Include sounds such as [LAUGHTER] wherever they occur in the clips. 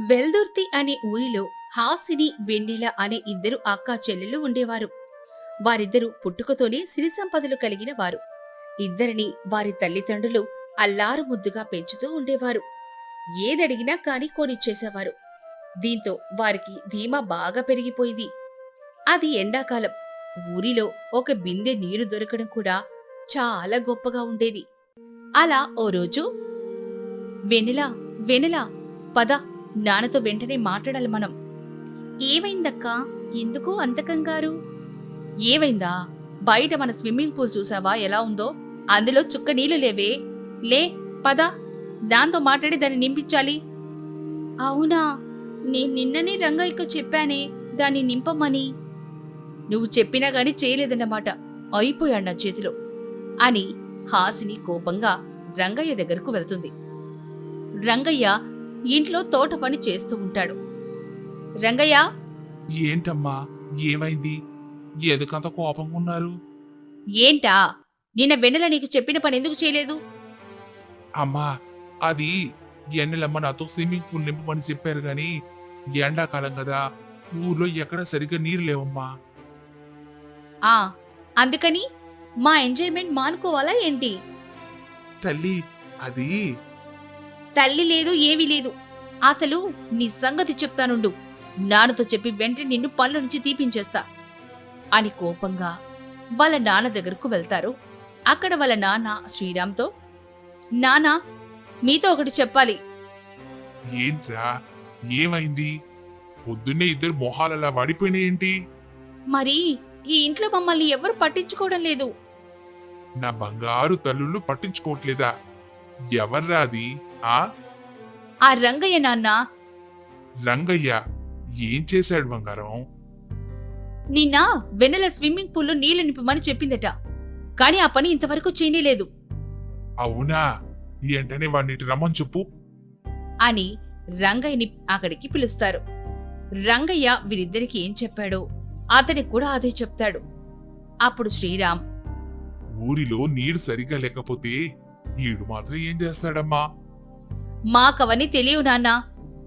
వెల్దుర్తి అనే ఊరిలో హాసిని వెన్నెల అనే ఇద్దరు అక్కా చెల్లెలు ఉండేవారు. వారిద్దరూ పుట్టుకతోనే సిరి సంపదలు కలిగిన వారు. ఇద్దరిని వారి తల్లిదండ్రులు అల్లారు ముద్దుగా పెంచుతూ ఉండేవారు. ఏదడిగినా కాని కొనిచ్చేసేవారు. దీంతో వారికి ధీమా బాగా పెరిగిపోయింది. అది ఎండాకాలం. ఊరిలో ఒక బిందె నీరు దొరకడం కూడా చాలా గొప్పగా ఉండేది. అలా ఓ రోజు వెన్నెలా వెన్నెలా పద. నాన్నతో వెంటనే మాట్లాడాలి మనం. ఏవైందక్కా ఎందుకు అంత కంగారు? ఏవైందా బయట మన స్విమ్మింగ్ పూల్ చూసావా? ఎలా ఉందో? అందులో చుక్క నీళ్ళు లేవే. లే పద. దాంతో మాట్లాడి దాన్ని నింపించాలి. అవునా? నేను నిన్ననే రంగయ్యకు చెప్పానే దాన్ని నింపమని. నువ్వు చెప్పినా గాని చేయలేదన్నమాట. అయిపోయాడు నా చేతిలో అని హాసిని కోపంగా రంగయ్య దగ్గరకు వెళ్తుంది. రంగయ్య ఇంట్లో తోట పని చేస్తూ ఉంటాడు. రంగయ్య! ఏంటమ్మా? ఏమైంది? ఎందుకంత కోపంగా ఉన్నారు ఏంటా? నిన్న వెన్నెల నీకు చెప్పిన పని ఎందుకు చేయలేదు? అమ్మా అది ఎన్నెలమ్మ నాతో స్విమ్మింగ్ పూల్ నింపమని చెప్పారు గాని ఎండాకాలం కదా ఊర్లో ఎక్కడ సరిగ్గా నీరు లేవమ్మా. ఆ అందుకని మా ఎంజాయ్మెంట్ మానుకోవాలా ఏంటి? తల్లి అది తల్లి లేదు ఏమీ లేదు. అసలు నీ సంగతి చెప్తానుండు. నాన్నతో చెప్పి వెంటనే నిన్ను పనుల నుంచి తీపించేస్తా. అని కోపంగా వాళ్ళ నాన్న దగ్గరకు వెళ్తారు. అక్కడ వాళ్ళ నాన్న శ్రీరామ్తో నానా మీతో ఒకటి చెప్పాలి. ఏంట్రా? ఏమైంది? పొద్దున్నే ఇద్దరు మొహాలలా వాడిపోయినాయేంటి మరి ఈ ఇంట్లో మమ్మల్ని ఎవరు పట్టించుకోవడం లేదు. నా బంగారు తల్లుళ్ళు పట్టించుకోవట్లేదా? ఎవర్రా అది? ఆ? ఆ రంగయ్య నాన్న. రంగయ్య ఏం చేశాడు బంగారం? నిన్న వెన్నెల స్విమ్మింగ్ పూల్లో నీళ్ళు నింపమని చెప్పిందట. కానీ ఆ పని ఇంతవరకు చేయలేదు అవునా? వెంటనే వాడిని రమ్మని చెప్పు. అని రంగయ్యని అక్కడికి పిలుస్తారు. రంగయ్య వీరిద్దరికి ఏం చెప్పాడో అతనికి కూడా అదే చెప్తాడు. అప్పుడు శ్రీరామ్ ఊరిలో నీరు సరిగ్గా లేకపోతే ఈడు మాత్రం ఏం చేస్తాడమ్మా? మాకవన్నీ తెలియవు నాన్నా.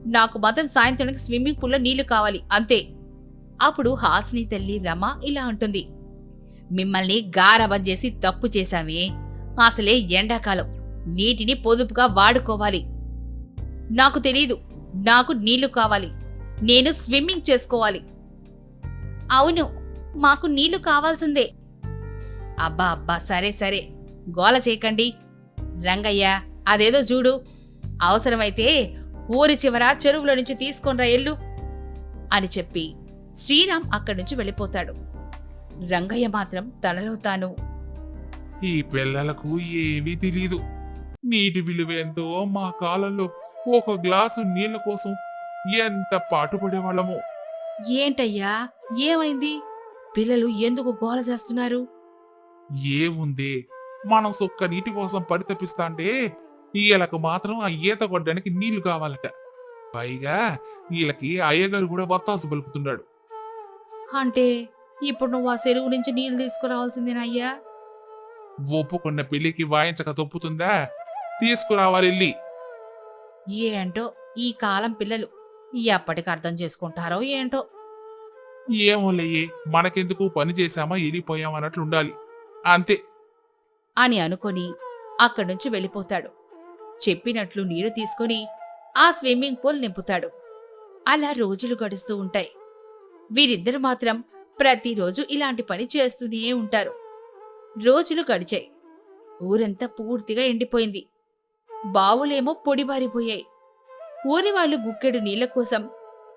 నాకు మతం సాయంత్రానికి స్విమ్మింగ్ పూల్లో నీళ్ళు కావాలి అంతే. అప్పుడు హాసిని తల్లి రమ ఇలా అంటుంది. మిమ్మల్ని గారబం చేసి తప్పు చేశామే. అసలే ఎండాకాలం. నీటిని పొదుపుగా వాడుకోవాలి. నాకు తెలీదు. నాకు నీళ్ళు కావాలి. నేను స్విమ్మింగ్ చేసుకోవాలి. అవును. మాకు నీళ్ళు కావాల్సిందే. అబ్బా అబ్బా. సరే సరే. గోల చేయకండి. రంగయ్య అదేదో చూడు. అవసరమైతే ఊరి చివర చెరువులో నుంచి తీసుకొనిరా ఎల్లు అని చెప్పి శ్రీరామ్ అక్కడి నుంచి వెళ్ళిపోతాడు. రంగయ్య మాత్రం తనలో తాను. ఈ పిల్లలకు ఏమీ తెలీదు. నీటి విలువ ఎంతో మా కాలంలో ఒక గ్లాసు నీళ్ళ కోసం ఎంత పాటుపడేవాళ్ళము ఏంటయ్యా? ఏమైంది? పిల్లలు ఎందుకు గోల చేస్తున్నారు? ఏముంది? మనం సొక్క నీటి కోసం పరితపిస్తాంటే వీళ్ళకు మాత్రం ఆ ఈత కొట్టడానికి నీళ్ళు కావాలట. పైగా వీళ్ళకి అయ్యగారు కూడా వత్తాసు పలుకుతున్నాడు. అంటే ఇప్పుడు నువ్వు ఆ చెరువు నుంచి నీళ్ళు తీసుకురావాల్సిందేనయ్యా ఒప్పుకున్న పెళ్ళికి వాయించక తప్పుతుందా? తీసుకురావాలి వెళ్ళి ఏంటో ఈ కాలం పిల్లలు ఎప్పటికి అర్థం చేసుకుంటారో ఏంటో. ఏమోలయ్యే మనకెందుకు పని చేశామా వెళ్ళిపోయామా అన్నట్లు ఉండాలి. అంతే. అని అనుకొని అక్కడి నుంచి వెళ్ళిపోతాడు. చెప్పినట్లు నీరు తీసుకొని ఆ స్విమ్మింగ్ పూల్ నింపుతాడు. అలా రోజులు గడుస్తూ ఉంటాయి. వీరిద్దరు మాత్రం ప్రతిరోజు ఇలాంటి పని చేస్తూనే ఉంటారు. రోజులు గడిచాయి. ఊరంతా పూర్తిగా ఎండిపోయింది. బావులేమో పొడిబారిపోయాయి ఊరి వాళ్ళు గుక్కెడు నీళ్ళ కోసం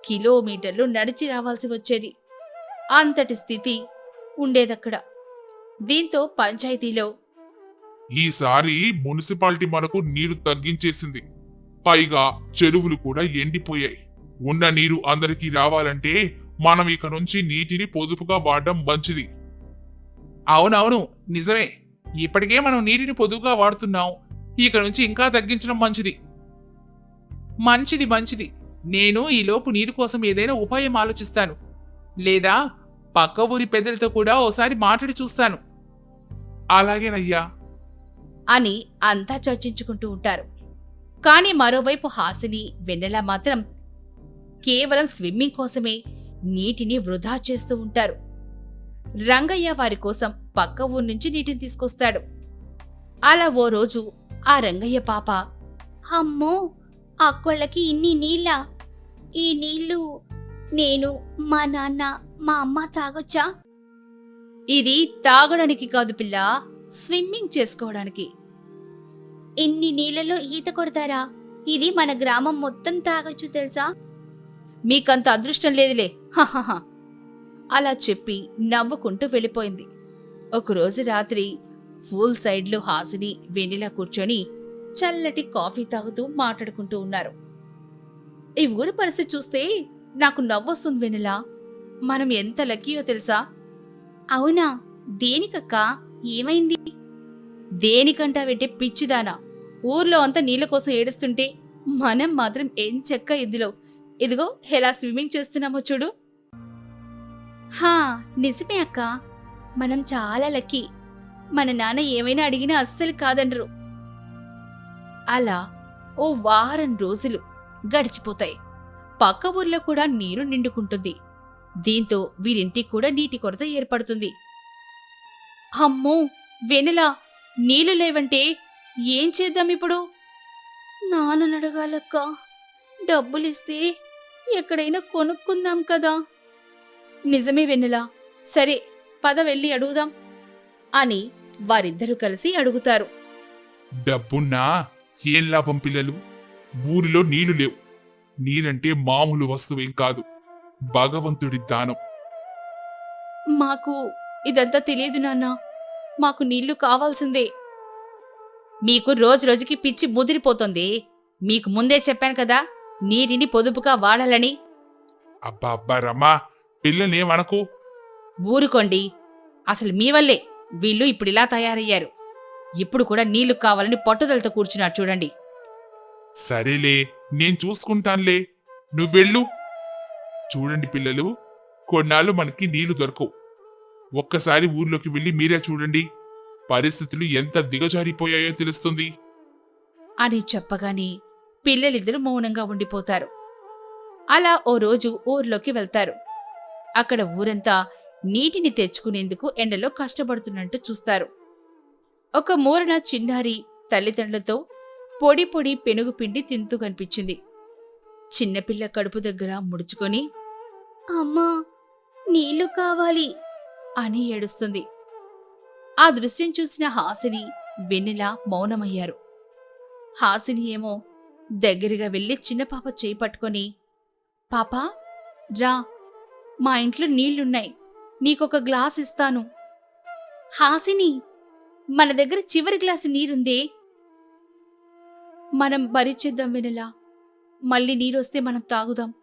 కిలోమీటర్లు నడిచి రావాల్సి వచ్చేది. అంతటి స్థితి ఉండేదక్కడ. దీంతో పంచాయతీలో ఈసారి మున్సిపాలిటీ మనకు నీరు తగ్గించేసింది. పైగా చెరువులు కూడా ఎండిపోయాయి. ఉన్న నీరు అందరికీ రావాలంటే మనం ఇక నుంచి నీటిని పొదుపుగా వాడడం మంచిది. అవునవును నిజమే. ఇప్పటికే మనం నీటిని పొదుపుగా వాడుతున్నాం. ఇక నుంచి ఇంకా తగ్గించడం మంచిది. మంచిది మంచిది. నేను ఈలోపు నీరు కోసం ఏదైనా ఉపాయం ఆలోచిస్తాను. లేదా పక్క ఊరి పెద్దలతో కూడా ఓసారి మాట్లాడి చూస్తాను. అలాగేనయ్యా. అని అంతా చర్చించుకుంటూ ఉంటారు. కాని మరోవైపు హాసిని వెన్నెల మాత్రం కేవలం స్విమ్మింగ్ కోసమే నీటిని వృధా చేస్తూ ఉంటారు. రంగయ్య వారి కోసం పక్క ఊరు నుంచి నీటిని తీసుకొస్తాడు. అలా ఓ రోజు ఆ రంగయ్య పాప అమ్మో అక్కోళ్ళకి ఇన్ని నీళ్ళ? ఈ నీళ్ళు నేను మా నాన్న మా అమ్మ తాగొచ్చా? ఇది తాగడానికి కాదు పిల్ల స్విమ్మింగ్ చేసుకోవడానికి. ఇన్ని నీళ్ళలో ఈత కొడతారా? ఇది మన గ్రామం మొత్తం తాగొచ్చు తెలుసా? మీకంత అదృష్టం లేదులే. హహహ. అలా చెప్పి నవ్వుకుంటూ వెళ్ళిపోయింది. ఒకరోజు రాత్రి ఫుల్ సైడ్లో హాసిని వెన్నెలా కూర్చొని చల్లటి కాఫీ తాగుతూ మాట్లాడుకుంటూ ఉన్నారు. ఈ ఊరి పరిస్థితి చూస్తే నాకు నవ్వొస్తుంది వెన్నెలా. మనం ఎంత లక్కీయో తెలుసా? అవునా? దేనికక్కా? ఏమైంది? దేనికంటా వెంటే పిచ్చిదానా. ఊర్లో అంతా నీళ్ళ కోసం ఏడుస్తుంటే మనం మాత్రం ఏం చెక్క ఇందులో? ఇదిగో ఎలా స్విమ్మింగ్ చేస్తున్నామో చూడు. హా నిజమే అక్క. మనం చాలా లక్కీ. మన నాన్న ఏమైనా అడిగినా అస్సలు కాదనరు. అలా ఓ వారం రోజులు గడిచిపోతాయి. పక్క ఊర్లో కూడా నీరు నిండుకుంటుంది. దీంతో వీరింటికి కూడా నీటి కొరత ఏర్పడుతుంది. అమ్మో వెనలా నీళ్ళు లేవంటే ఏం చేద్దాం ఇప్పుడు? నాన్నని అడగాలక్క డబ్బులిస్తే ఎక్కడైనా కొనుక్కుందాం కదా. నిజమే వెన్నెలా. సరే పద వెళ్ళి అడుగుదాం అని వారిద్దరూ కలిసి అడుగుతారు. డబ్బున్నా? ఏం లాభం పిల్లలు? ఊరిలో నీళ్ళు లేవు. నీరంటే మామూలు వస్తువేం కాదు. భగవంతుడి దానం. మాకు ఇదంతా తెలియదు నాన్న. మాకు నీళ్ళు కావాల్సిందే. మీకు రోజు రోజుకి పిచ్చి ముదిరిపోతుంది. మీకు ముందే చెప్పాను కదా నీటిని పొదుపుగా వాడాలని. అబ్బా అబ్బా రమ్మా పిల్లనేమనకు ఊరుకోండి. అసలు మీ వల్లే వీళ్ళు ఇప్పుడు ఇలా తయారయ్యారు. ఇప్పుడు కూడా నీళ్ళు కావాలని పట్టుదలతో కూర్చున్నారు చూడండి. సరేలే నేను చూసుకుంటానులే. నువ్వెళ్ళు చూడండి పిల్లలు కొన్నాళ్ళు మనకి నీళ్ళు దొరకవు. ఒక్కసారి ఊర్లోకి వెళ్ళి మీరే చూడండి. పరిస్థితులు ఎంత దిగజారిపోయాయో తెలుస్తుంది. అని చెప్పగానే పిల్లలిద్దరూ మౌనంగా ఉండిపోతారు. అలా ఓ రోజు ఊర్లోకి వెళ్తారు. అక్కడ ఊరంతా నీటిని తెచ్చుకునేందుకు ఎండలో కష్టపడుతున్నట్టు చూస్తారు. ఒక మూరన చిన్నారి తల్లిదండ్రులతో పొడి పొడి పెనుగు పిండి తింటూ కనిపించింది. చిన్నపిల్ల కడుపు దగ్గర ముడుచుకొని అమ్మా నీళ్ళు కావాలి. అని ఏడుస్తుంది. ఆ దృశ్యం చూసిన హాసిని వెన్నెలా మౌనమయ్యారు. హాసిని ఏమో దగ్గరగా వెళ్ళి చిన్న పాప చేయి పట్టుకొని పాపా రా. మా ఇంట్లో నీళ్ళున్నాయి. నీకొక గ్లాస్ ఇస్తాను. హాసిని మన దగ్గర చివరి గ్లాసు నీరుందే. మనం భరించేద్దాం వెనెలా మళ్ళీ నీరొస్తే మనం తాగుదాం.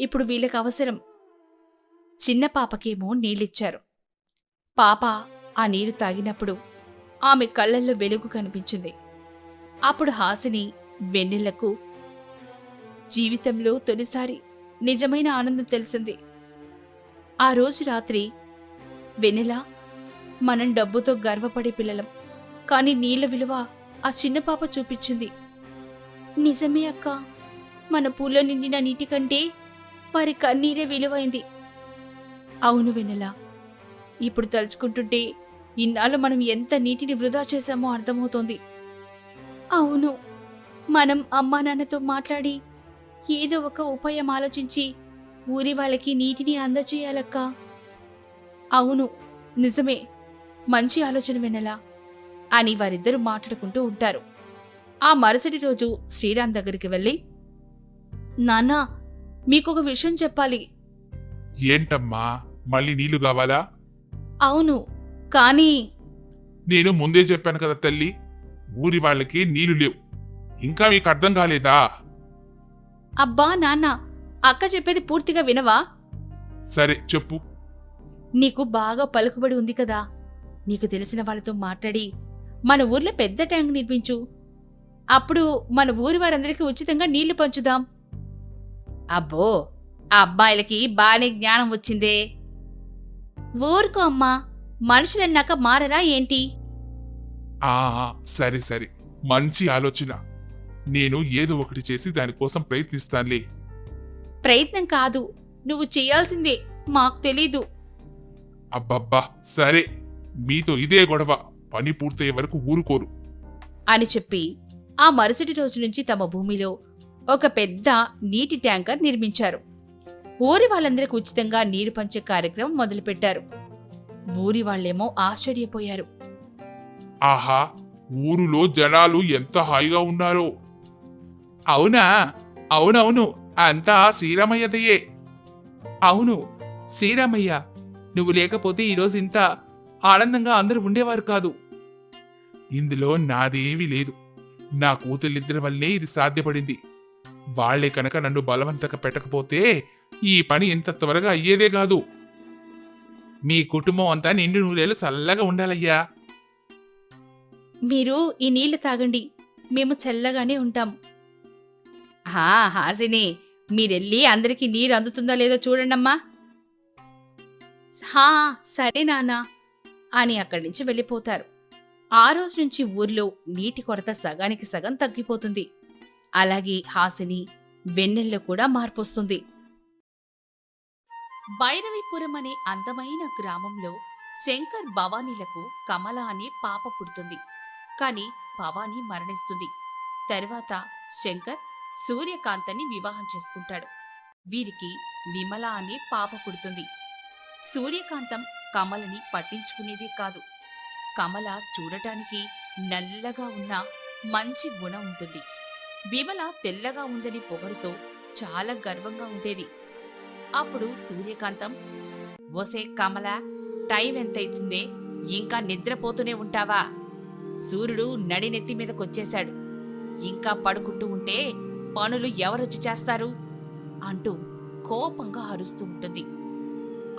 ఇప్పుడు వీళ్ళకి అవసరం. చిన్న పాపకేమో నీళ్ళిచ్చారు. పాప ఆ నీరు తాగినప్పుడు ఆమె కళ్ళల్లో వెలుగు కనిపించింది. అప్పుడు హాసిని వెన్నెలకు జీవితంలో తొలిసారి నిజమైన ఆనందం తెలిసింది. ఆ రోజు రాత్రి వెన్నెల మనం డబ్బుతో గర్వపడే పిల్లలం కానీ నీళ్ళ విలువ ఆ చిన్న పాప చూపించింది. నిజమే అక్క మన పూలో నిండిన నీటి కంటే వారి కన్నీరే విలువైంది. అవును వెన్నెల ఇప్పుడు తలుచుకుంటుంటే ఇన్నాళ్ళు మనం ఎంత నీటిని వృధా చేశామో అర్థమవుతోంది. అవును మనం అమ్మా నాన్నతో మాట్లాడి ఏదో ఒక ఉపాయం ఆలోచించి ఊరి వాళ్ళకి నీటిని అందచేయాలక్క అవును నిజమే మంచి ఆలోచన వెనలా అని వారిద్దరూ మాట్లాడుకుంటూ ఉంటారు. ఆ మరుసటి రోజు శ్రీరామ్ దగ్గరికి వెళ్ళి నాన్నా మీకొక విషయం చెప్పాలి. ఏంటమ్మా మళ్ళీ నీళ్ళు కావాలా? అవును కానీ నేను ముందే చెప్పాను కదా తల్లి ఊరి వాళ్ళకి నీళ్ళు లేవు. ఇంకా మీకు అర్థం కాలేదా? అబ్బా నాన్న అక్క చెప్పేది పూర్తిగా వినవా? సరే చెప్పు. నీకు బాగా పలుకుబడి ఉంది కదా. నీకు తెలిసిన వాళ్ళతో మాట్లాడి మన ఊర్లో పెద్ద ట్యాంక్ నిర్మించు. అప్పుడు మన ఊరి వారందరికీ ఉచితంగా నీళ్ళు పంచుదాం. అబ్బో ఆ అబ్బాయిలకి బాగానే జ్ఞానం వచ్చిందే. ఊరుకో అమ్మా. మనుషులన్నాక మారరా ఏంటి? ఆ సరే సరే. మంచి ఆలోచన. నేను ఏదో ఒకటి చేసి దానికోసం ప్రయత్నిస్తానులే. ప్రయత్నం కాదు. నువ్వు చేయాల్సిందే. మాకు తెలీదు. అబ్బబ్బా సరే. మీతో ఇదే గొడవ. పని పూర్తయ్యే వరకు ఊరుకోరు. అని చెప్పి ఆ మరుసటి రోజు నుంచి తమ భూమిలో ఒక పెద్ద నీటి ట్యాంకర్ నిర్మించారు. ఊరి వాళ్ళందరికీ ఉచితంగా నీరు పంచే కార్యక్రమం మొదలుపెట్టారు. ఊరి వాళ్ళేమో ఆశ్చర్యపోయారు. ఆహా ఊరులో జనాలు ఎంత హాయిగా ఉన్నారో. అవునా? అవునవును అంతా శ్రీరామయ్యదయే. అవును శ్రీరామయ్య నువ్వు లేకపోతే ఈరోజు ఇంత ఆనందంగా అందరూ ఉండేవారు కాదు. ఇందులో నాదేమీ లేదు. నా కూతుళ్ళిద్దరి వల్లే ఇది సాధ్యపడింది. వాళ్ళే కనుక నన్ను బలవంతంగా పెట్టకపోతే ఈ పని ఇంత త్వరగా అయ్యేదే కాదు. మీ కుటుంబం అంతా నిండు నూరేళ్ళు చల్లగా ఉండాలయ్యా. మీరు ఈ నీళ్ళు తాగండి. మేము చల్లగానే ఉంటాం. హా హాసిని మీరెళ్ళి అందరికీ నీరు అందుతుందో లేదో చూడండమ్మా. హా సరే నాన్నా అని అక్కడి నుంచి వెళ్ళిపోతారు. ఆ రోజు నుంచి ఊర్లో నీటి కొరత సగానికి సగం తగ్గిపోతుంది. అలాగే హాసిని వెన్నెల్లో కూడా మార్పొస్తుంది. భైరవిపురం అనే అందమైన గ్రామంలో శంకర్ భవానీలకు కమల అనే పాప పుడుతుంది. కాని భవానీ మరణిస్తుంది. తర్వాత శంకర్ సూర్యకాంతని వివాహం చేసుకుంటాడు. వీరికి విమల అనే పాప పుడుతుంది. సూర్యకాంతం కమలని పట్టించుకునేదే కాదు. కమల చూడటానికి నల్లగా ఉన్న మంచి గుణం ఉంటుంది. విమల తెల్లగా ఉందని పొగరుతో చాలా గర్వంగా ఉండేది. అప్పుడు సూర్యకాంతం ఓసే కమల టైం ఎంతైతుందే? ఇంకా నిద్రపోతూనే ఉంటావా? సూర్యుడు నడినెత్తి మీదకొచ్చేశాడు. ఇంకా పడుకుంటూ ఉంటే పనులు ఎవరొచ్చి చేస్తారు? అంటూ కోపంగా అరుస్తూ ఉంటుంది.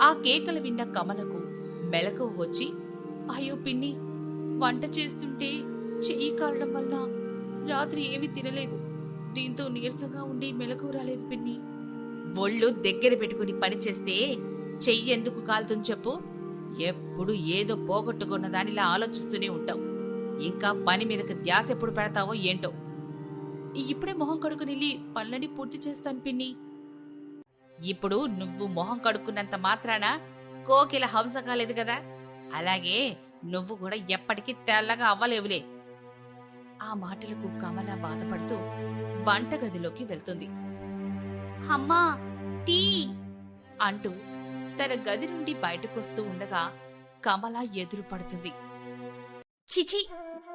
ఆ కేకలు విన్న కమలకు మెలకువ వచ్చి అయ్యో పిన్ని వంట చేస్తుంటే చెయ్యి కాలడం వల్ల రాత్రి ఏమీ తినలేదు. దీంతో నీరసంగా ఉండి మెలకు రాలేదు పిన్ని. ఒళ్ళు దగ్గర పెట్టుకుని పని చేస్తే చెయ్యి ఎందుకు కాలుతుంది చెప్పు? ఎప్పుడు ఏదో పోగొట్టుకున్న దానిలా ఆలోచిస్తూనే ఉంటావు. ఇంకా పని మీదకి ధ్యాస ఎప్పుడు పెడతావో ఏంటో. ఇప్పుడే మొహం కడుకుని వెళ్ళి పనులని పూర్తి చేస్తాను పిన్ని. ఇప్పుడు నువ్వు మొహం కడుక్కున్నంత మాత్రాన కోకిల హంస కాలేదు కదా? అలాగే నువ్వు కూడా ఎప్పటికీ తెల్లగా అవ్వలేవులే. ఆ మాటలకు కమల బాధపడుతూ వంటగదిలోకి వెళ్తుంది. అమ్మా టీ! అంటూ తన గది నుండి బయటకొస్తూ ఉండగా కమల ఎదురు పడుతుంది. చిచి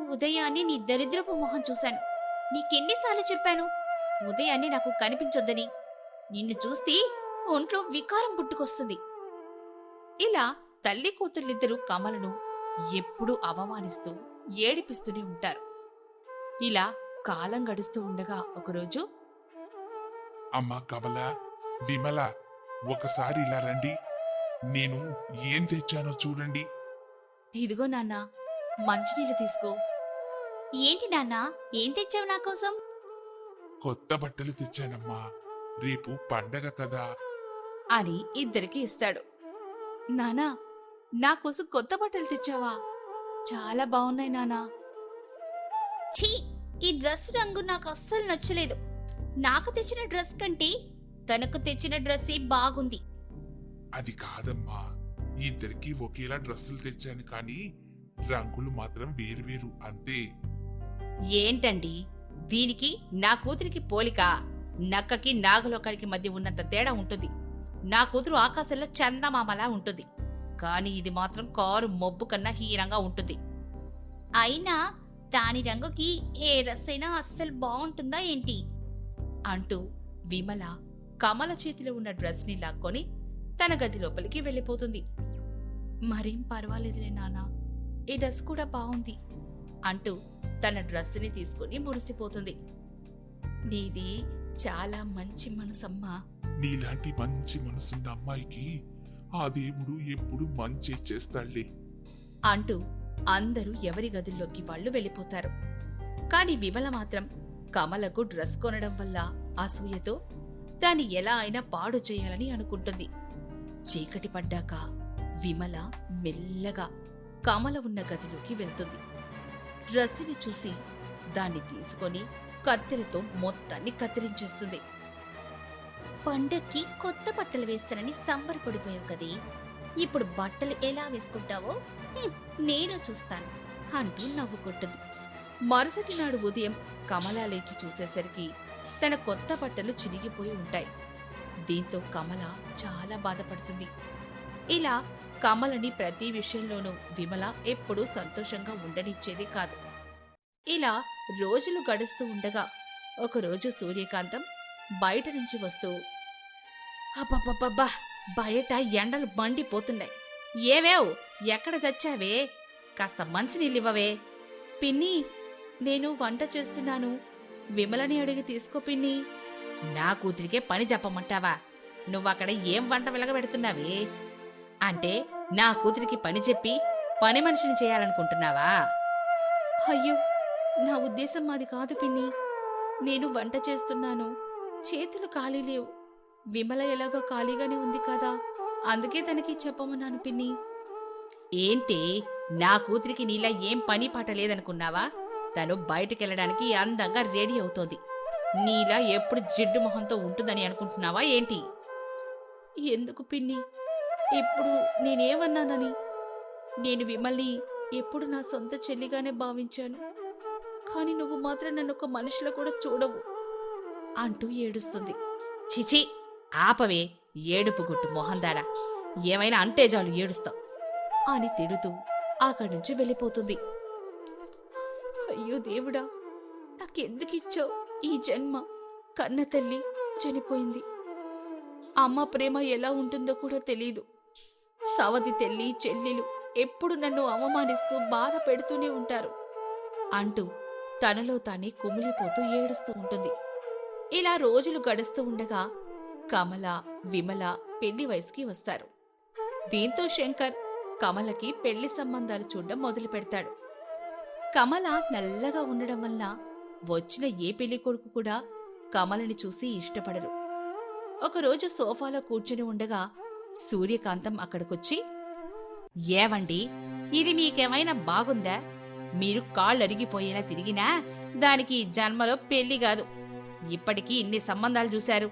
ఉదయాన్నే నీ దరిద్రపు మొహం చూశాను. నీకెన్నిసార్లు చెప్పాను? ఉదయాన్నే నాకు కనిపించొద్దని. నిన్ను చూస్తే ఒంట్లో వికారం పుట్టుకొస్తుంది. ఇలా తల్లి కూతుర్లిద్దరూ కమలను ఎప్పుడూ అవమానిస్తూ ఏడిపిస్తూనే ఉంటారు. ఇలా కాలం గడుస్తూ ఉండగా ఒకరోజు అమ్మా కమల విమల ఒకసారి ఇలా రండి. నేను ఏం తెచ్చానో చూడండి. ఇదిగో నాన్న మంచినీళ్ళు తీసుకో. ఏంటి నాన్నా ఏం తెచ్చావు నా కోసం? కొత్త బట్టలు తెచ్చానమ్మా. రేపు పండగ కదా. అని ఇద్దరికి ఇస్తాడు. నానా నా కోసం కొత్త బట్టలు తెచ్చావా? చాలా బాగున్నాయి నానా ఛీ ఈ డ్రెస్ రంగు నాకు అస్సలు నచ్చలేదు. నాకు తెచ్చిన డ్రెస్ కంటే తనకు తెచ్చిన డ్రెస్సే బాగుంది. అది కాదమ్మా. ఇద్దరికి ఒకేలా డ్రెస్సులు తెచ్చాను కానీ రంగులు మాత్రం వేరువేరు అంతే. ఏంటండి? దీనికి నా కూతురికి పోలిక నక్కకి నాగలోకానికి మధ్య ఉన్నంత తేడా ఉంటుంది. నా కూతురు ఆకాశంలో చందమామలా ఉంటుంది. కానీ ఇది మాత్రం కారు మబ్బు కన్నా హీనంగా ఉంటుంది. అయినా దాని రంగుకి ఏ డ్రెస్ అయినా అస్సలు బాగుంటుందా ఏంటి? అంటూ విమల కమల చేతిలో ఉన్న డ్రెస్ని లాక్కొని తన గది లోపలికి వెళ్ళిపోతుంది. మరేం పర్వాలేదులే నాన్న ఈ డ్రెస్ కూడా బాగుంది అంటూ తన డ్రెస్ని తీసుకుని మురిసిపోతుంది. నీది చాలా మంచి మనసమ్మా. నీలాంటి మంచి మనసున్న అమ్మాయికి ఆ దేవుడు ఎప్పుడు మంచి చేస్తాడులే అంటూ అందరూ ఎవరి గదుల్లోకి వాళ్ళు వెళ్ళిపోతారు. కాని విమల మాత్రం కమలకు డ్రెస్ కొనడం వల్ల అసూయతో దాన్ని ఎలా అయినా పాడు చేయాలని అనుకుంటుంది. చీకటి పడ్డాక విమల మెల్లగా కమల ఉన్న గదిలోకి వెళ్తుంది. డ్రెస్సుని చూసి దాన్ని తీసుకొని కత్తెరతో మొత్తాన్ని కత్తిరించేస్తుంది. పండక్కి కొత్త బట్టలు వేస్తానని సంబరపడిపోయావు కదే. ఇప్పుడు బట్టలు ఎలా వేసుకుంటావో? నేను చూస్తాను. అంటూ నవ్వుకుంటుంది మరుసటి నాడు ఉదయం కమల లేచి చూసేసరికి తన కొత్త బట్టలు చిరిగిపోయి ఉంటాయి. దీంతో కమల చాలా బాధపడుతుంది. ఇలా కమలని ప్రతి విషయంలోనూ విమల ఎప్పుడూ సంతోషంగా ఉండనిచ్చేది కాదు. ఇలా రోజులు గడుస్తూ ఉండగా ఒకరోజు సూర్యకాంతం బయట నుంచి వస్తూ అబ్బబ్బబ్బబ్బా బయట ఎండలు మండిపోతున్నాయి. ఏవేవ్? ఎక్కడ చచ్చావే? కాస్త మంచినీళ్ళివ్వవే. పిన్ని నేను వంట చేస్తున్నాను. విమలని అడిగి తీసుకో పిన్ని. నా కూతురికే పని చెప్పమంటావా? నువ్వక్కడ ఏం వంట వెలగబెడుతున్నావే? అంటే నా కూతురికి పని చెప్పి పని మనిషిని చేయాలనుకుంటున్నావా? అయ్యో నా ఉద్దేశం మాది కాదు పిన్ని. నేను వంట చేస్తున్నాను. చేతులు ఖాళీ లేవు. విమల ఎలాగో ఖాళీగానే ఉంది కదా. అందుకే తనకి చెప్పమన్నాను పిన్ని. ఏంటి? నా కూతురికి నీలా ఏం పని పాట లేదనుకున్నావా? తను బయటికెళ్ళడానికి అందంగా రెడీ అవుతోంది. నీలా ఎప్పుడు జిడ్డు మొహంతో ఉంటుందని అనుకుంటున్నావా ఏంటి? ఎందుకు పిన్ని? ఇప్పుడు నేనేమన్నానని? నేను విమల్ని ఎప్పుడు నా సొంత చెల్లిగానే భావించాను. కానీ నువ్వు మాత్రం నన్ను ఒక మనిషిలో కూడా చూడవు అంటూ ఏడుస్తుంది. చిచి ఆపవే ఏడుపు గుట్టు మొహందారా ఏమైనా అంటే చాలు ఏడుస్తావు అని తిడుతూ అక్కడి నుంచి వెళ్ళిపోతుంది. అయ్యో దేవుడా. నాకెందుకిచ్చావు ఈ జన్మ? కన్న తల్లి చనిపోయింది. అమ్మ ప్రేమ ఎలా ఉంటుందో కూడా తెలీదు. సవతి తెల్లి చెల్లెలు ఎప్పుడు నన్ను అవమానిస్తూ బాధ పెడుతూనే ఉంటారు. అంటూ తనలో తానే కుమిలిపోతూ ఏడుస్తూ ఉంటుంది. ఇలా రోజులు గడుస్తూ ఉండగా కమల విమల పెళ్ళి వయసుకి వస్తారు. దీంతో శంకర్ కమలకి పెళ్ళి సంబంధాలు చూడడం మొదలు పెడతాడు కమల నల్లగా ఉండడం వల్ల వచ్చిన ఏ పెళ్ళి కొడుకు కూడా కమలని చూసి ఇష్టపడరు. ఒకరోజు సోఫాలో కూర్చుని ఉండగా సూర్యకాంతం అక్కడికొచ్చి ఏవండి ఇది మీకేమైనా బాగుందా? మీరు కాళ్ళు అరిగిపోయేలా తిరిగినా దానికి జన్మలో పెళ్ళి కాదు. ఇప్పటికీ ఇన్ని సంబంధాలు చూశారు.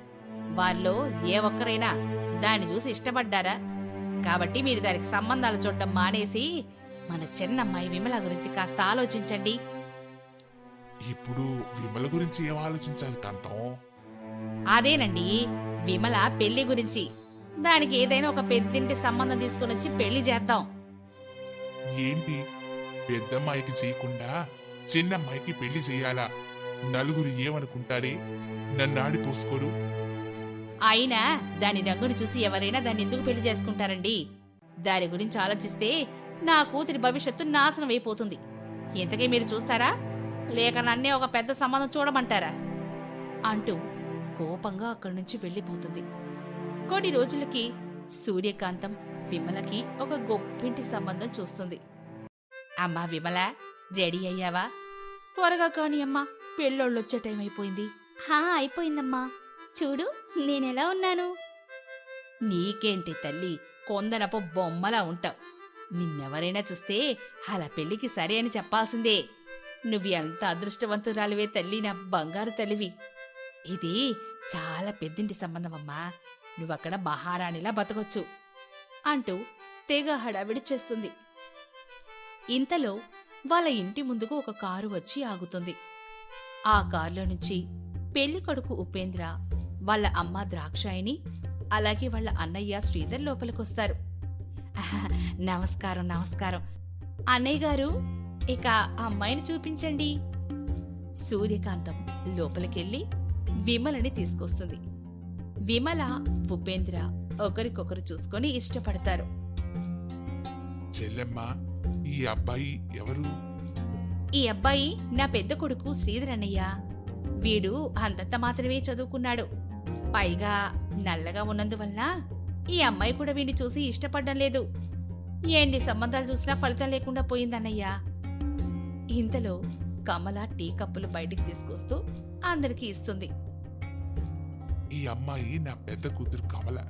వారిలో ఏ ఒక్కరైనా దాన్ని చూసి ఇష్టపడ్డారా? కాబట్టి మీరు దానికి సంబంధాలు చూడడం మానేసి మన చిన్నమ్మాయి విమల గురించి కాస్త ఆలోచించండి. ఇప్పుడు విమల గురించి ఏం ఆలోచించాలి కాంతం అదేనండి విమల పెళ్ళి గురించి. దానికి ఏదైనా ఒక పెద్దింటి సంబంధం తీసుకుని వచ్చి పెళ్ళి చేద్దాం. ఏంటి? పెద్దమ్మాయికి చేయకుండా చిన్నమ్మాయికి పెళ్ళి చేయాలా? నలుగురు ఏమనుకుంటారే? నన్ను ఆడిపోసుకోరు అయినా దాని రంగును చూసి ఎవరైనా దాన్ని ఎందుకు పెళ్ళి చేసుకుంటారండి? దాని గురించి ఆలోచిస్తే నా కూతురి భవిష్యత్తు నాశనం అయిపోతుంది. ఇంతకీ మీరు చూస్తారా? లేక నన్నే ఒక పెద్ద సంబంధం చూడమంటారా? అంటూ కోపంగా అక్కడి నుంచి వెళ్ళిపోతుంది. కొన్ని రోజులకి సూర్యకాంతం విమలకి ఒక గొప్పింటి సంబంధం చూస్తుంది. అమ్మా విమల రెడీ అయ్యావా? త్వరగా కాని అమ్మా పెళ్ళోళ్ళు వచ్చే టైం అయిపోయింది. హా అయిపోయిందమ్మా. చూడు నేనెలా ఉన్నాను? నీకేంటి తల్లి కొందనపు బొమ్మలా ఉంటావు. నిన్నెవరైనా చూస్తే అలా పెళ్ళికి సరే అని చెప్పాల్సిందే. నువ్వు ఎంత అదృష్టవంతురాలివే తల్లి నా బంగారు తల్లివి. ఇది చాలా పెద్దింటి సంబంధమమ్మా. నువ్వక్కడ మహారాణిలా బతకొచ్చు అంటూ తెగ హడావిడి చేస్తుంది. ఇంతలో వాళ్ళ ఇంటి ముందుకు ఒక కారు వచ్చి ఆగుతుంది. ఆ కారులో నుంచి పెళ్ళి కొడుకు ఉపేంద్ర వాళ్ళ అమ్మ ద్రాక్షాయిని అలాగే వాళ్ళ అన్నయ్య శ్రీధర్ లోపలికొస్తారు. [LAUGHS] నమస్కారం నమస్కారం. అన్నయ్య గారు ఇక అమ్మాయిని చూపించండి. సూర్యకాంతం లోపలికెళ్ళి విమలని తీసుకొస్తుంది. విమల ఉపేంద్ర ఒకరికొకరు చూసుకొని ఇష్టపడతారు. చెల్లెమ్మ ఈ అబ్బాయి ఎవరు? ఈ అబ్బాయి నా పెద్ద కొడుకు శ్రీధర్ అన్నయ్య. వీడు అంతంత మాత్రమే చదువుకున్నాడు. పైగా నల్లగా ఉన్నందువల్ల ఈ అమ్మాయి కూడా వీడిని చూసి ఇష్టపడడం లేదు. ఎన్ని సంబంధాలు చూసినా ఫలితం లేకుండా పోయిందన్నయ్య? ఇంతలో కమల టీ కప్పులు బయటికి తీసుకొస్తూ అందరికీ ఇస్తుంది. ఈ అమ్మాయి నా పెద్ద కూతురు కమల.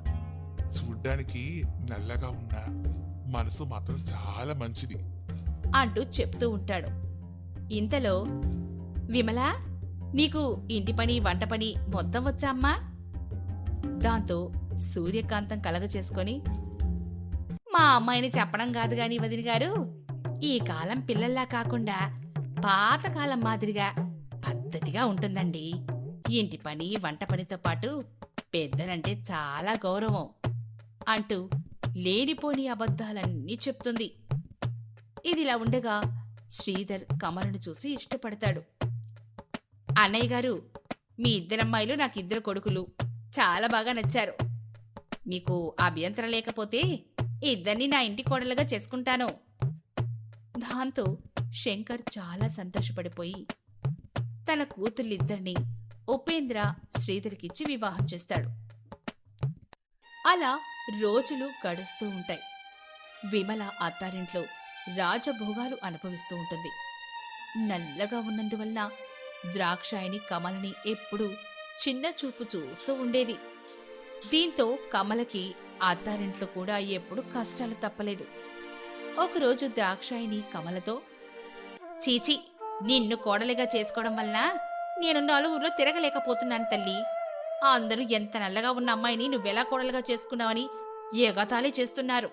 చూడ్డానికి నల్లగా ఉన్నా మనసు మాత్రం చాలా మంచిది. అంటూ చెప్తూ ఉంటాడు. ఇంతలో విమల నీకు ఇంటి పని వంట పని మొత్తం వచ్చా అమ్మా? దాంతో సూర్యకాంతం కలగచేసుకొని మా అమ్మాయిని చెప్పడం కాదు గాని వదిన గారు ఈ కాలం పిల్లల్లా కాకుండా పాతకాలం మాదిరిగా పద్ధతిగా ఉంటుందండి. ఇంటి పని వంట పనితో పాటు పెద్దలంటే చాలా గౌరవం అంటూ లేనిపోని అబద్ధాలన్నీ చెప్తుంది. ఇదిలా ఉండగా శ్రీధర్ కమలను చూసి ఇష్టపడతాడు. అన్నయ్య గారు మీ ఇద్దరమ్మాయిలు నాకు ఇద్దరు కొడుకులు. చాలా బాగా నచ్చారు. మీకు అభ్యంతరం లేకపోతే ఇద్దరిని నా ఇంటి కోడలుగా చేసుకుంటాను. దాంతో శంకర్ చాలా సంతోషపడిపోయి తన కూతుర్లిద్దరిని ఉపేంద్ర శ్రీధర్కిచ్చి వివాహం చేస్తాడు. అలా రోజులు గడుస్తూ ఉంటాయి. విమల అత్తారింట్లో రాజభోగాలు అనుభవిస్తూ ఉంటుంది. నల్లగా ఉన్నందువల్ల ద్రాక్షాయిని కమలని ఎప్పుడూ చిన్న చూపు చూస్తూ ఉండేది. దీంతో కమలకి అత్తారింట్లో కూడా ఎప్పుడు కష్టాలు తప్పలేదు. ఒకరోజు ద్రాక్షాయిని కమలతో చీచి నిన్ను కోడలిగా చేసుకోవడం వల్ల నేను నలుగురిలో తిరగలేకపోతున్నాను తల్లి. అందరూ ఎంత నల్లగా ఉన్న అమ్మాయిని నువ్వెలా కోడలుగా చేసుకున్నావని ఎగతాళి చేస్తున్నారు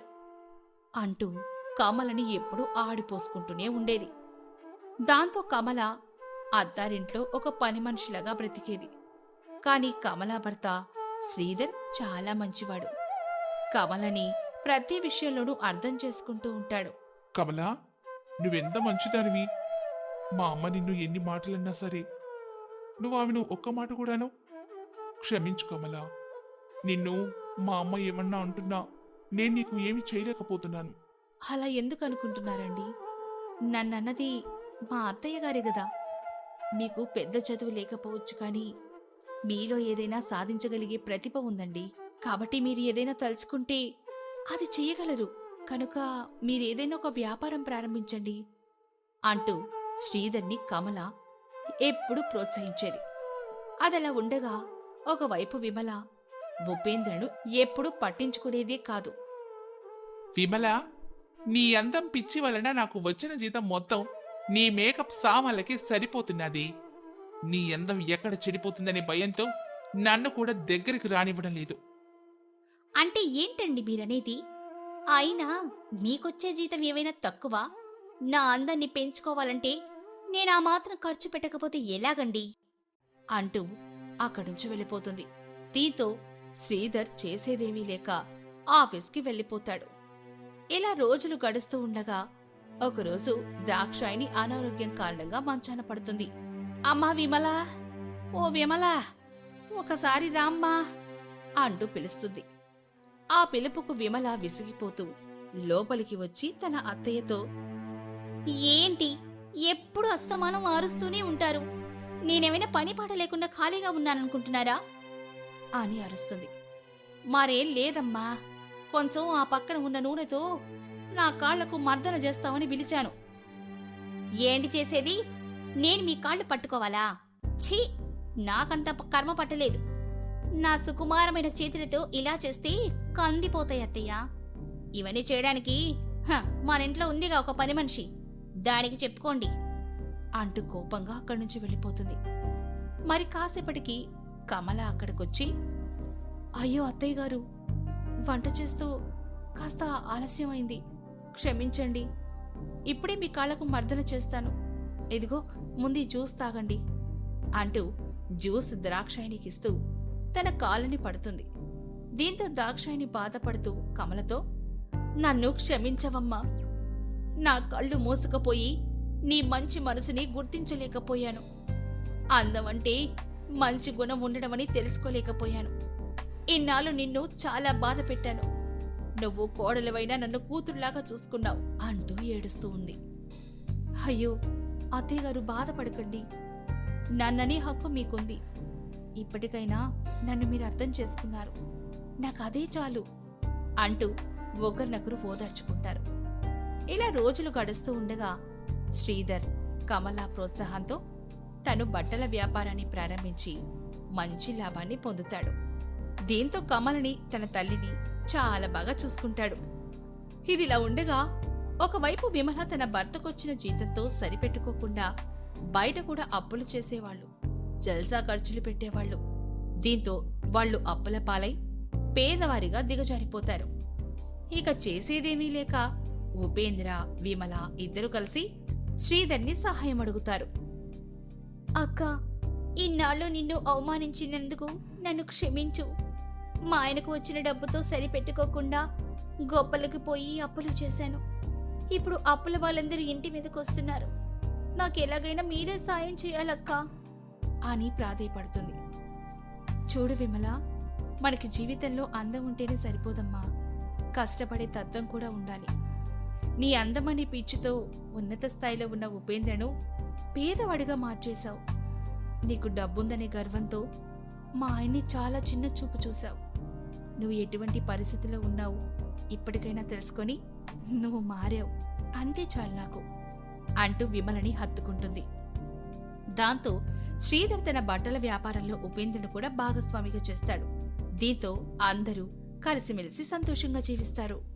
అంటూ కమలని ఎప్పుడూ ఆడిపోసుకుంటూనే ఉండేది. దాంతో కమల అత్తారింట్లో ఒక పని మనిషిలాగా బ్రతికేది. కాని కమలా భర్త శ్రీధర్ చాలా మంచివాడు. కమలని ప్రతి విషయంలోనూ అర్థం చేసుకుంటూ ఉంటాడు. కమలా నువ్వెంత మంచిదానివి? మా అమ్మ నిన్ను ఎన్ని మాటలన్నా సరే నువ్వు ఆమెను ఒక్క మాట కూడాను? క్షమించు కమలా నిన్ను మా అమ్మ ఏమన్నా అంటున్నా నేను నీకు ఏమి చేయలేకపోతున్నాను. అలా ఎందుకు అనుకుంటున్నారండి? నన్నన్నది మా అత్తయ్య గారే గదా. మీకు పెద్ద చదువు లేకపోవచ్చు కానీ మీలో ఏదైనా సాధించగలిగే ప్రతిభ ఉందండి. కాబట్టి మీరు ఏదైనా తలుచుకుంటే అది చేయగలరు. కనుక మీరేదైనా ఒక వ్యాపారం ప్రారంభించండి అంటూ శ్రీధర్ని కమల ఎప్పుడూ ప్రోత్సహించేది. అదలా ఉండగా ఒకవైపు విమల ఉపేంద్రను ఎప్పుడూ పట్టించుకునేదే కాదు. విమల నీ అందం పిచ్చి వలన నాకు వచ్చిన జీతం మొత్తం నీ మేకప్ సామాన్లకి సరిపోతున్నది. నీ అందం ఎక్కడ చెడిపోతుందనే భయంతో నన్ను కూడా దగ్గరికి రానివ్వడం లేదు. అంటే ఏంటండి మీరనేది? అయినా మీకొచ్చే జీతం ఏమైనా తక్కువ? నా అందాన్ని పెంచుకోవాలంటే నేను ఆ మాత్రం ఖర్చు పెట్టకపోతే ఎలాగండి? అంటూ అక్కడుంచి వెళ్ళిపోతుంది. దీంతో శ్రీధర్ చేసేదేమీ లేక ఆఫీస్కి వెళ్ళిపోతాడు. ఇలా రోజులు గడుస్తూ ఉండగా ఒకరోజు దాక్షాయిని అనారోగ్యం కారణంగా మంచాన పడుతుంది. అమ్మా విమల ఓ విమల ఒకసారి రామ్మా అంటూ పిలుస్తుంది. ఆ పిలుపుకు విమల విసిగిపోతూ లోపలికి వచ్చి తన అత్తయ్యతో ఏంటి? ఎప్పుడు అస్తమానం మారుస్తూనే ఉంటారు. నేనేమైనా పని పాట లేకుండా ఖాళీగా ఉన్నాననుకుంటున్నారా? అని అరుస్తుంది. మరేం లేదమ్మా. కొంచెం ఆ పక్కన ఉన్న నూనెతో నా కాళ్ళకు మర్దన చేస్తామని పిలిచాను. ఏంటి చేసేది? నేను మీ కాళ్ళు పట్టుకోవాలా? ఛీ నాకంత కర్మ పట్టలేదు. నా సుకుమారమైన చేతులతో ఇలా చేస్తే కందిపోతాయి అత్తయ్య. ఇవన్నీ చేయడానికి హ, మన ఇంట్లో ఉందిగా ఒక పని మనిషి. దానికి చెప్పుకోండి. అంటూ కోపంగా అక్కడి నుంచి వెళ్ళిపోతుంది. మరి కాసేపటికి కమల అక్కడికొచ్చి అయ్యో అత్తయ్య గారు వంట చేస్తూ కాస్త ఆలస్యమైంది. క్షమించండి. ఇప్పుడే మీ కాళ్ళకు మర్దన చేస్తాను. ఇదిగో ముందు జ్యూస్ తాగండి అంటూ జ్యూస్ ద్రాక్షాయినికిస్తూ తన కాలని పడుతుంది. దీంతో దాక్షాయిని బాధపడుతూ కమలతో నన్ను క్షమించవమ్మా. నా కళ్ళు మూసుకుపోయి నీ మంచి మనసుని గుర్తించలేకపోయాను. అందమంటే మంచి గుణం ఉండడమని తెలుసుకోలేకపోయాను. ఇన్నాళ్ళు నిన్ను చాలా బాధ పెట్టాను. నువ్వు కోడలవైనా నన్ను కూతురులాగా చూసుకున్నావు అంటూ ఏడుస్తూ ఉంది. అయ్యో అత్తయ్య గారు బాధపడకండి. నన్ననే హక్కు మీకుంది. ఇప్పటికైనా నన్ను మీరు అర్థం చేసుకున్నారు. నాకు అదే చాలు అంటూ ఒకరినొకరు ఓదార్చుకుంటారు. ఇలా రోజులు గడుస్తూ ఉండగా శ్రీధర్ కమల ప్రోత్సాహంతో తను బట్టల వ్యాపారాన్ని ప్రారంభించి మంచి లాభాన్ని పొందుతాడు. దీంతో కమలని తన తల్లిని చాలా బాగా చూసుకుంటాడు. ఇదిలా ఉండగా ఒకవైపు విమల తన భర్తకొచ్చిన జీతంతో సరిపెట్టుకోకుండా బయట కూడా అప్పులు చేసేవాళ్ళు జల్సా ఖర్చులు పెట్టేవాళ్ళు. దీంతో వాళ్ళు అప్పుల పాలై పేదవారిగా దిగజారిపోతారు. ఇక చేసేదేమీ లేక ఉపేంద్ర విమల ఇద్దరు కలిసి శ్రీధర్ని సహాయం అడుగుతారు. అక్క ఇన్నాళ్ళు నిన్ను అవమానించినందుకు నన్ను క్షమించు. మా ఆయనకు వచ్చిన డబ్బుతో సరిపెట్టుకోకుండా గొప్పలకు పోయి అప్పులు చేశాను. ఇప్పుడు అప్పుల వాళ్ళందరూ ఇంటి మీదకి వస్తున్నారు. నాకు ఎలాగైనా మీరే సాయం చేయాలక్కా. అని ప్రాధేయపడుతుంది. చూడు విమల మనకి జీవితంలో అందం ఉంటేనే సరిపోదమ్మా. కష్టపడే తత్వం కూడా ఉండాలి. నీ అందమనే పిచ్చితో ఉన్నత స్థాయిలో ఉన్న ఉపేంద్రను పేదవాడిగా మార్చేశావు. నీకు డబ్బుందనే గర్వంతో మా ఆయన్ని చాలా చిన్న చూపు చూశావు. నువ్వు ఎటువంటి పరిస్థితిలో ఉన్నావు ఇప్పటికైనా తెలుసుకొని నువ్వు మారావు. అంతే చాలు నాకు అంటూ విమలని హత్తుకుంటుంది. దాంతో శ్రీధర్ తన బట్టల వ్యాపారంలో ఉపేంద్రను కూడా భాగస్వామిగా చేస్తాడు. దీంతో అందరూ కలిసిమెలిసి సంతోషంగా జీవిస్తారు.